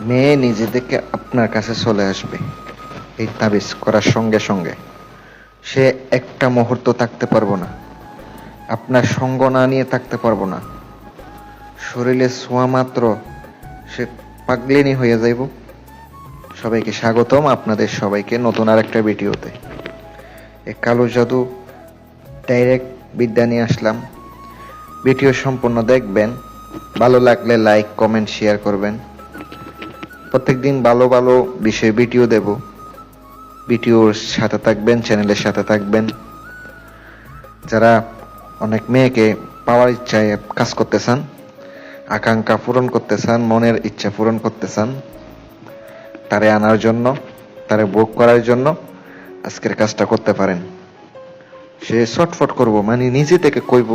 মেয়ে নিজে থেকে আপনার কাছে চলে আসবে। এই তাবিজ করার সঙ্গে সঙ্গে। সে একটা মুহূর্ত থাকতে পারব না। আপনার সঙ্গ না নিয়ে থাকতে পারব না। শরীরে ছোঁয়া মাত্র, সে পাগলিনী হয়ে যাইব। সবাইকে স্বাগতম আপনাদের সবাইকে নতুন আরেকটা ভিডিওতে। এই কালো জাদু ডাইরেক্ট বিদ্যা নিয়ে আসলাম। ভিডিও সম্পূর্ণ দেখবেন। ভালো লাগলে লাইক কমেন্ট শেয়ার করবেন। প্রত্যেকদিন ভালো ভালো বিষয়ে ভিডিও দেব। ভিডিওর সাথে থাকবেন চ্যানেলের সাথে থাকবেন। যারা অনেক মেয়েকে পাওয়ার ইচ্ছায় কাজ করতে চান আকাঙ্ক্ষা পূরণ করতে চান মনের ইচ্ছা পূরণ করতে চান তারে আনার জন্য, তারে ভোগ করার জন্য আজকের কাজটা করতে পারেন। সে শটফট করব মানে নিজে থেকে কইব,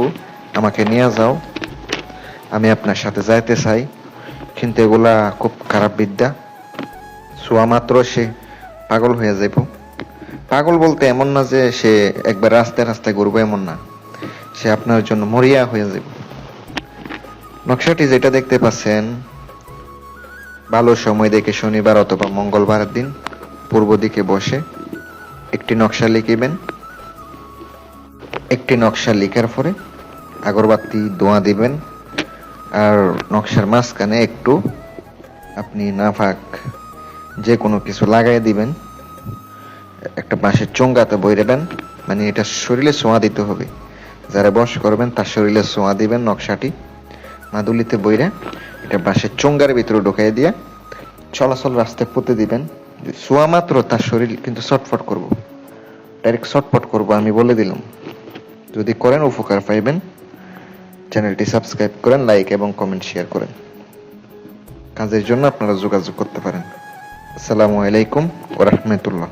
আমাকে নিয়ে যাও, আমি আপনার সাথে যাইতে চাই। কিন্তু এগুলা খুব খারাপ বিদ্যা। শোয়া মাত্র সে পাগল হয়ে যাইব। পাগল বলতে এমন না যে সে একবার রাস্তায় রাস্তায় ঘুরবো এমন না। সে আপনার জন্য মরিয়া হয়ে যাবে নকশাটি যেটা দেখতে পাচ্ছেন, ভালো সময় দেখে শনিবার অথবা মঙ্গলবারের দিন পূর্ব দিকে বসে একটি নকশা লিখিবেন। একটি নকশা লিখার পরে আগরবাতি, দোয়া দিবেন। আর নকশার মাঝখানে একটু আপনি নাফাক যে কোনো কিছু লাগাই দিবেন। একটা বাঁশের চোঙ্গাতে বই বইরেবেন মানে এটা শরীরে ছোঁয়া দিতে হবে। যারা বস করবেন, তার শরীরে ছোঁয়া দিবেন নকশাটি। মাদুলিতে বইরে এটা বাঁশের চোঙ্গার ভিতরে ঢুকাই দিয়ে চলাচল রাস্তায় পুঁতে দিবেন। ছোঁয়া মাত্র তার শরীর কিন্তু ছটফট করব। ডাইরেক্ট ছটফট করব, আমি বলে দিলাম। যদি করেন উপকার পাইবেন। চ্যানেলটি সাবস্ক্রাইব করেন, লাইক এবং কমেন্ট শেয়ার করেন। কাজের জন্য আপনারা যোগাযোগ করতে পারেন। আসসালামু আলাইকুম ওরহমতুল্লাহ